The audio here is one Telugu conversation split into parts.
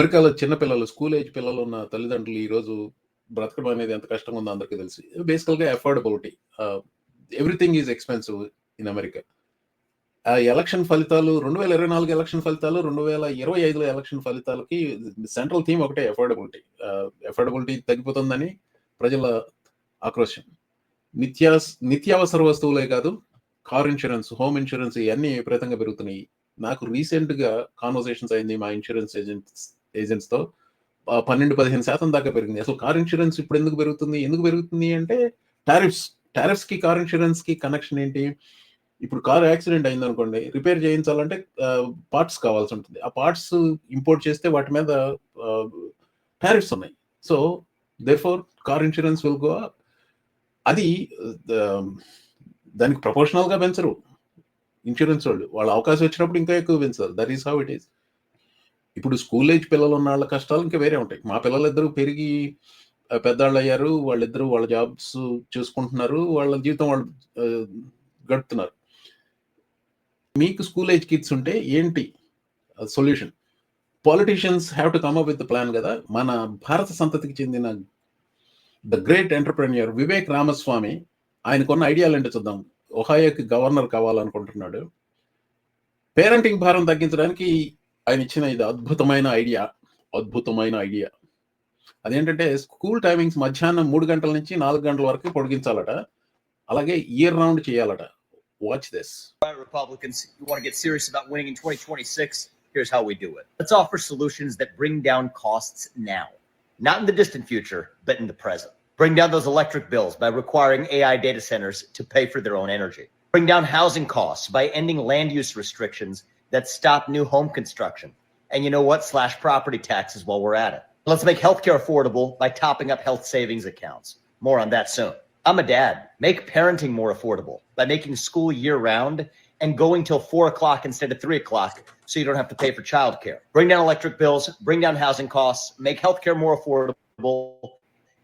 అమెరికాలో చిన్న పిల్లలు స్కూల్ ఏజ్ పిల్లలు ఉన్న తల్లిదండ్రులు ఈరోజు బ్రతకడం అనేది ఎంత కష్టంగా ఉందో అందరికీ తెలిసి. బేసికల్గా affordability everything is expensive in America. ఆ ఎలక్షన్ ఫలితాలు రెండు వేల ఇరవై నాలుగు ఎలక్షన్ ఫలితాలు రెండు వేల ఇరవై ఐదులో ఎలక్షన్ ఫలితాలకి సెంట్రల్ థీమ్ ఒకటే అఫోర్డబిలిటీ అఫోర్డబిలిటీ తగ్గిపోతుందని ప్రజల ఆక్రోశం. నిత్యాస్ నిత్యావసర వస్తువులే కాదు కార్ ఇన్సూరెన్స్ హోమ్ ఇన్సూరెన్స్ ఇవన్నీ విపరీతంగా పెరుగుతున్నాయి. నాకు రీసెంట్గా కాన్వర్సేషన్స్ అయింది మా ఇన్సూరెన్స్ ఏజెంట్స్ ఏజెంట్స్తో పన్నెండు పదిహేను శాతం దాకా పెరిగింది. అసలు కార్ ఇన్సూరెన్స్ ఇప్పుడు ఎందుకు పెరుగుతుంది? ఎందుకు పెరుగుతుంది అంటే టారిఫ్స్ టారిఫ్స్కి కార్ ఇన్సూరెన్స్కి కనెక్షన్ ఏంటి? ఇప్పుడు కార్ యాక్సిడెంట్ అయింది అనుకోండి రిపేర్ చేయించాలంటే పార్ట్స్ కావాల్సి ఉంటుంది. ఆ పార్ట్స్ ఇంపోర్ట్ చేస్తే వాటి మీద టారిఫ్స్ ఉన్నాయి. So therefore car insurance will go అది దానికి ప్రపోర్షనల్గా పెంచరు. ఇన్సూరెన్స్ వాళ్ళు వాళ్ళ అవకాశం వచ్చినప్పుడు ఇంకా ఎక్కువ పెంచారు that is how it is. ఇప్పుడు స్కూల్ ఏజ్ పిల్లలు ఉన్న వాళ్ళ కష్టాలు ఇంకా వేరే ఉంటాయి. మా పిల్లలిద్దరూ పెరిగి పెద్దవాళ్ళు అయ్యారు వాళ్ళిద్దరూ వాళ్ళ జాబ్స్ చూసుకుంటున్నారు. వాళ్ళ జీవితం వాళ్ళు గడుపుతున్నారు. మీకు స్కూల్ ఏజ్ కిడ్స్ ఉంటే ఏంటి solution? Politicians have to come up with plan కదా. మన భారత సంతతికి చెందిన the great entrepreneur Vivek Ramaswamy ఆయనకున్న ఐడియాలు ఏంటో చూద్దాం. ఒహాయోకి గవర్నర్ కావాలనుకుంటున్నాడు. పేరెంటింగ్ భారం తగ్గించడానికి ఆయన ఇచ్చిన ఇది అద్భుతమైన ఐడియా అద్భుతమైన ఐడియా అదేంటంటే స్కూల్ టైమింగ్స్ మధ్యాహ్నం మూడు గంటల నుంచి నాలుగు గంటల వరకు పొడిగించాలట అలాగే ఇయర్ రౌండ్ చేయాలట watch this Republicans, you want to get serious about winning in 2026? Here's how we do it. Let's offer solutions that bring down costs now, not in the distant future, but in the present. Bring down those electric bills by requiring AI data centers to pay for their own energy. Bring down housing costs by ending land use restrictions that stop new home construction. And you know what? Slash property taxes while we're at it. Let's make healthcare affordable by topping up health savings accounts. More on that soon. I'm a dad. Make parenting more affordable by making school year round and going till four o'clock instead of three o'clock so you don't have to pay for childcare. Bring down electric bills, bring down housing costs, make healthcare more affordable,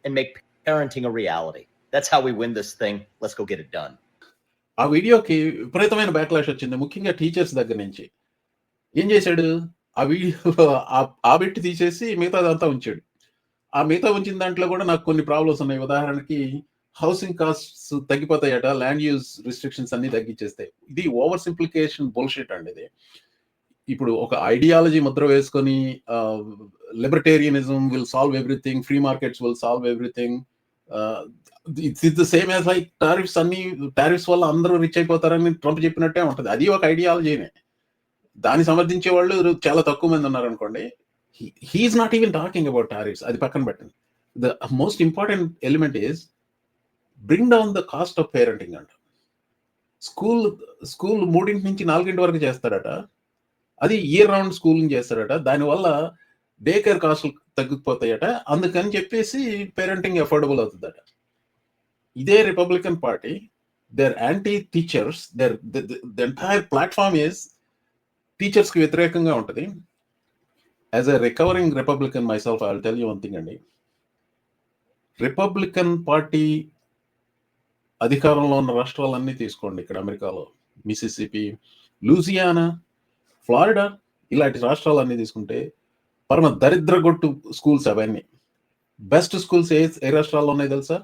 and make parenting a reality. That's how we win this thing. Let's go get it done. ఆ వీడియోకి విపరీతమైన బ్యాక్లాష్ వచ్చింది. ముఖ్యంగా టీచర్స్ దగ్గర నుంచి. ఏం చేశాడు? ఆ వీడియోలో ఆ- బిట్ తీసేసి మిగతాదంతా ఉంచాడు. ఆ మిగతా ఉంచిన దాంట్లో కూడా నాకు కొన్ని ప్రాబ్లమ్స్ ఉన్నాయి. ఉదాహరణకి హౌసింగ్ కాస్ట్స్ తగ్గిపోతాయట ల్యాండ్ యూజ్ రిస్ట్రిక్షన్స్ అన్ని తగ్గించేస్తాయి ఇది ఓవర్ సింప్లికేషన్ బుల్షిట్ అండి ఇది. ఇప్పుడు ఒక ఐడియాలజీ ముద్ర వేసుకొని libertarianism will solve everything free markets will solve everything it's the same as like tariffs అన్ని టారిఫ్స్ వల్ల అందరూ రిచ్ అయిపోతారని ట్రంప్ చెప్పినట్టే ఉంటుంది. అది ఒక ఐడియాలజీనే దాన్ని సమర్థించే వాళ్ళు చాలా తక్కువ మంది ఉన్నారు అనుకోండి he's not even talking about tariffs అది పక్కన పెట్టండి. The most important element is bring down the cost of parenting అంట. స్కూల్ స్కూల్ మూడింటి నుంచి నాలుగింటి వరకు చేస్తాడట. అది ఇయర్ రౌండ్ స్కూలింగ్ చేస్తాడట. దానివల్ల డే కేర్ కాస్ట్లు తగ్గిపోతాయట. అందుకని చెప్పేసి పేరెంటింగ్ అఫోర్డబుల్ అవుతుందట. ఇదే Republican party there anti teachers there the entire platform is టీచర్స్కి వ్యతిరేకంగా ఉంటుంది. As a recovering Republican myself I tell you one thing అండి. రిపబ్లికన్ పార్టీ అధికారంలో ఉన్న రాష్ట్రాలన్నీ తీసుకోండి ఇక్కడ అమెరికాలో. మిసిసిపి లూజియానా ఫ్లారిడా ఇలాంటి రాష్ట్రాలన్నీ తీసుకుంటే పరమ దరిద్రగొట్టు స్కూల్స్ అవన్నీ. బెస్ట్ స్కూల్స్ ఏ ఏ రాష్ట్రాల్లో ఉన్నాయి తెలుసా?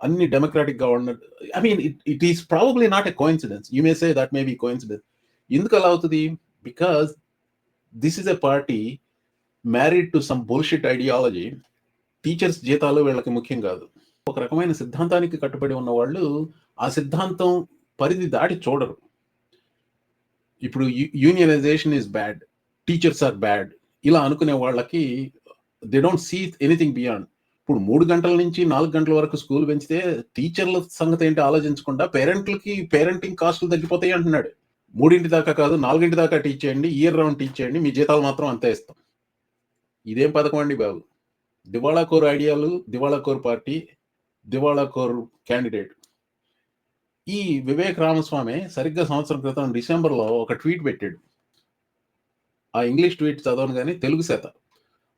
అన్ని డెమోక్రాటిక్గా ఉన్న I mean it it is probably not a coincidence you may say that may be coincidence ఎందుకు అలా అవుతుంది? Because this is a party married to some bullshit ideology teachers జీతాలు వీళ్ళకి ముఖ్యం కాదు. ఒక రకమైన సిద్ధాంతానికి కట్టుబడి ఉన్న వాళ్ళు ఆ సిద్ధాంతం పరిధి దాటి చూడరు. ఇప్పుడు unionization is bad teachers are bad ఇలా అనుకునే వాళ్ళకి they don't see anything beyond ఇప్పుడు మూడు గంటల నుంచి నాలుగు గంటల వరకు స్కూల్ పెంచితే టీచర్ల సంగతి ఏంటి ఆలోచించకుండా పేరెంట్లకి పేరెంటింగ్ కాస్టులు తగ్గిపోతాయి అంటున్నాడు. మూడింటి దాకా కాదు నాలుగింటి దాకా టీచ్ చేయండి ఇయర్ రౌండ్ టీచ్ చేయండి మీ జీతాలు మాత్రం అంతే ఇస్తాం. ఇదేం పథకం అండి బాబు? దివాళా కోర్ ఐడియాలు దివాళా కోర్ పార్టీ దివాళా కోర్ క్యాండిడేట్. ఈ వివేక్ రామస్వామి సరిగ్గా సంవత్సరం క్రితం డిసెంబర్లో ఒక ట్వీట్ పెట్టాడు. ఆ ఇంగ్లీష్ ట్వీట్ చదవను కానీ తెలుగు శాతం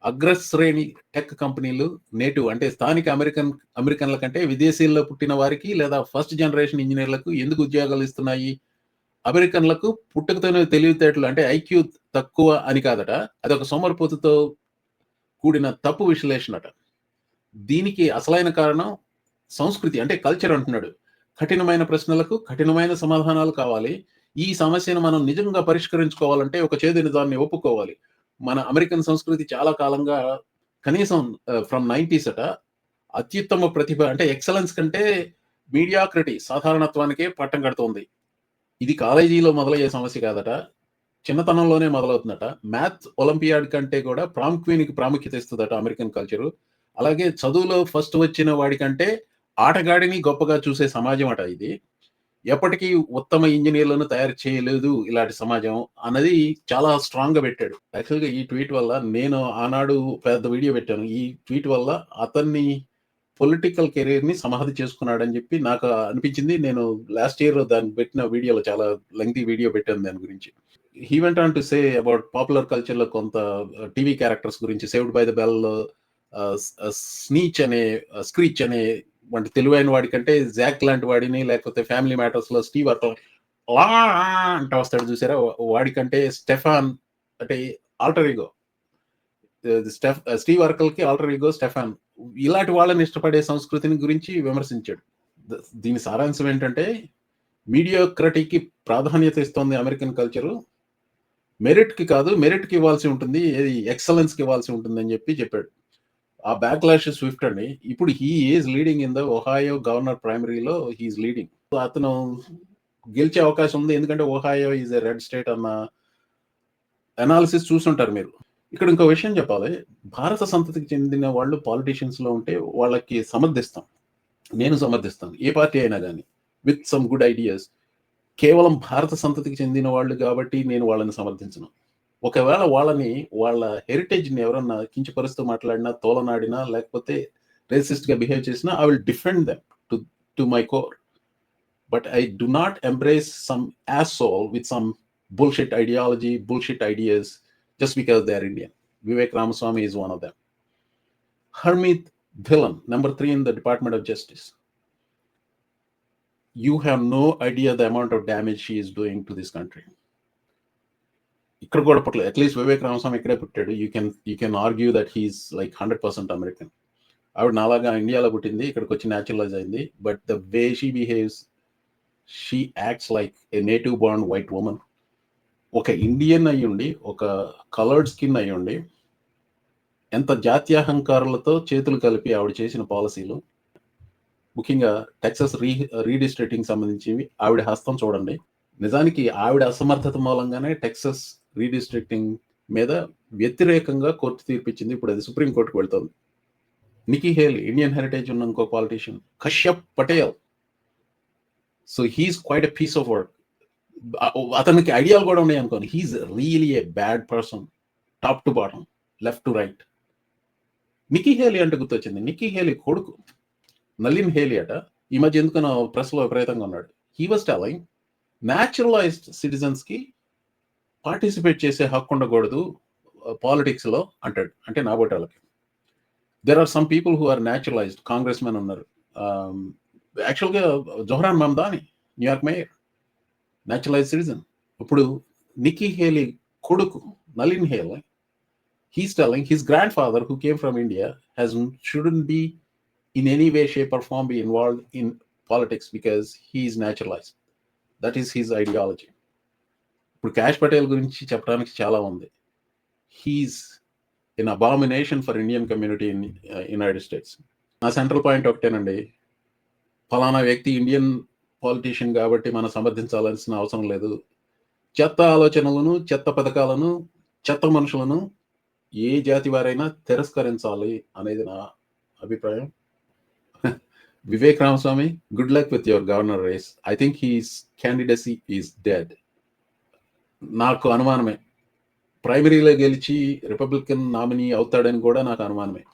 అగ్రశ్రేణి టెక్ కంపెనీలు నేటివ్ అంటే స్థానిక అమెరికన్ అమెరికన్ల కంటే విదేశీల్లో పుట్టిన వారికి లేదా ఫస్ట్ జనరేషన్ ఇంజనీర్లకు ఎందుకు ఉద్యోగాలు ఇస్తున్నాయి? అమెరికన్లకు పుట్టుకతోనే తెలివితేటలు అంటే ఐక్యూ తక్కువ అని కాదట. అది ఒక సోమరిపోతుతో కూడిన తప్పు విశ్లేషణ అట. దీనికి అసలైన కారణం సంస్కృతి అంటే కల్చర్ అంటున్నాడు. కఠినమైన ప్రశ్నలకు కఠినమైన సమాధానాలు కావాలి. ఈ సమస్యను మనం నిజంగా పరిష్కరించుకోవాలంటే ఒక చేదు దాన్ని ఒప్పుకోవాలి. మన అమెరికన్ సంస్కృతి చాలా కాలంగా కనీసం ఫ్రమ్ నైంటీస్ అట అత్యుత్తమ ప్రతిభ అంటే ఎక్సలెన్స్ కంటే మీడియాక్రిటీ సాధారణత్వానికే పట్టం కడుతోంది. ఇది కాలేజీలో మొదలయ్యే సమస్య కాదట. చిన్నతనంలోనే మొదలవుతుందట. మ్యాథ్ ఒలింపియాడ్ కంటే కూడా ప్రాముఖ్యానికి ప్రాముఖ్యత ఇస్తుందట అమెరికన్ కల్చరు అలాగే చదువులో ఫస్ట్ వచ్చిన వాడికంటే ఆటగాడిని గొప్పగా చూసే సమాజం అట ఇది. ఎప్పటికీ ఉత్తమ ఇంజనీర్లను తయారు చేయలేదు ఇలాంటి సమాజం అన్నది చాలా స్ట్రాంగ్గా పెట్టాడు. యాక్చువల్గా ఈ ట్వీట్ వల్ల నేను ఆనాడు పెద్ద వీడియో పెట్టాను. ఈ ట్వీట్ వల్ల అతన్ని పొలిటికల్ కెరీర్ని సమాధి చేసుకున్నాడని చెప్పి నాకు అనిపించింది. నేను లాస్ట్ ఇయర్ దాన్ని పెట్టిన వీడియోలో చాలా లెంగ్తీ వీడియో పెట్టాను దాని గురించి. He went on to say about popular కల్చర్లో కొంత uh, టీవీ క్యారెక్టర్స్ గురించి saved by the bell Screech అనే uh, స్క్రీచ్ అనే వంటి తెలివైన వాడికంటే జాక్ లాంటి వాడిని లేకపోతే ఫ్యామిలీ మ్యాటర్స్లో స్టీవ్ అట్లా లా అంటే వస్తాడు చూసారా? వాడికంటే స్టెఫాన్ అంటే ఆల్టర్ ఈగో. స్టెఫ్ స్టీవ్ అర్కల్కి ఆల్టర్ ఈగో స్టెఫాన్. ఇలాంటి వాళ్ళని ఇష్టపడే సంస్కృతిని గురించి విమర్శించాడు. దీని సారాంశం ఏంటంటే మీడియోక్రటీకి ప్రాధాన్యత ఇస్తోంది అమెరికన్ కల్చరు. మెరిట్కి కాదు మెరిట్కి ఇవ్వాల్సి ఉంటుంది ఎక్సలెన్స్కి ఇవ్వాల్సి ఉంటుంది అని చెప్పి చెప్పాడు. ఆ బ్యాక్ లాష్ స్విఫ్ట్ అండి. ఇప్పుడు he is leading in the Ohio governor ప్రైమరీలో he's leading అతను గెలిచే అవకాశం ఉంది. ఎందుకంటే Ohio is a red state అన్న అనాలిసిస్ చూసుంటారు మీరు. ఇక్కడ ఇంకో విషయం చెప్పాలి. భారత సంతతికి చెందిన వాళ్ళు పాలిటీషియన్స్లో ఉంటే వాళ్ళకి సమర్థిస్తాం. నేను సమర్థిస్తాను. ఏ పార్టీ అయినా కానీ విత్ సమ్ గుడ్ ఐడియాస్ కేవలం భారత సంతతికి చెందిన వాళ్ళు కాబట్టి నేను వాళ్ళని సమర్థించను. ఒకవేళ వాళ్ళని వాళ్ళ హెరిటేజ్ ని ఎవరన్నా కించపరుస్తూ మాట్లాడినా తోలనాడినా లేకపోతే రేసిస్ట్ గా బిహేవ్ చేసినా I will defend them to to my core but I do not embrace some as soul with some bullshit ideology, bullshit ideas, just because they're Indian. Vivek Ramaswamy is one of them. Harmeet Dhillon, number three in the Department of Justice. You have no idea the amount of damage she is doing to this country. ఇక్కడ కూడా పుట్టలేదు. అట్లీస్ట్ వివేక్ రామస్వామి ఇక్కడే పుట్టాడు. You can you can argue that he's like hundred percent American ఆవిడ నాలాగా ఇండియాలో పుట్టింది ఇక్కడికి వచ్చి న్యాచురలైజ్ అయింది. But the way she behaves she acts like a native bond white woman ఒక ఇండియన్ అయ్యుండి ఒక కలర్డ్ స్కిన్ అయ్యుండి ఎంత జాత్యాహంకారులతో చేతులు కలిపి ఆవిడ చేసిన పాలసీలు ముఖ్యంగా టెక్సస్ రీ రీడిస్ట్రిక్టింగ్ సంబంధించివి ఆవిడ హస్తం చూడండి. నిజానికి ఆవిడ అసమర్థత మూలంగానే టెక్సస్ రీడిస్ట్రిక్టింగ్ మీద వ్యతిరేకంగా కోర్టు తీర్పిచ్చింది. ఇప్పుడు అది సుప్రీంకోర్టుకు వెళ్తుంది. నికీ హేల్ ఇండియన్ హెరిటేజ్ ఉన్న ఇంకో politician Kashyap Patel. So he's quite a piece of work అతనికి ఐడియాలు కూడా ఉన్నాయి అనుకోని. He's really a bad person top to bottom left to right Nikki Haley అంటే గుర్తొచ్చింది. నికీ హేలీ కొడుకు నలిన్ హేలీ అట. ఈ మధ్య ఎందుకనో ప్రెస్లో విపరీతంగా ఉన్నాడు. హీ వాజ్ టెలింగ్ న్యాచురలైజ్డ్ సిటిజన్స్కి పార్టిసిపేట్ చేసే హక్కు ఉండకూడదు పాలిటిక్స్లో అంటాడు అంటే నాబోటి వాళ్ళకి there are some people who are naturalized congressmen ఉన్నారు యాక్చువల్గా Zohran Mamdani New York mayor naturalize citizen ఇప్పుడు నిక్కీ హేలీ కొడుకు Nalin Haley he's telling his grandfather who came from India has shouldn't be in any way shape or form be involve in politics because he he's naturalized that is he's ideology ఇప్పుడు క్యాష్ పటేల్ గురించి చెప్పడానికి చాలా ఉంది. He's in abomination for Indian community in United States నా సెంట్రల్ పాయింట్ ఒకటేనండి. ఫలానా వ్యక్తి ఇండియన్ పాలిటీషియన్ కాబట్టి మనం సమర్థించాల్సిన అవసరం లేదు. చెత్త ఆలోచనలను చెత్త పథకాలను చెత్త మనుషులను ఏ జాతి వారైనా తిరస్కరించాలి అనేది నా అభిప్రాయం. Vivek Ramaswamy good luck with your governor race I think he's candidacy is dead నాకు అనుమానమే. ప్రైమరీలో గెలిచి రిపబ్లికన్ నామినీ అవుతాడని కూడా నాకు అనుమానమే.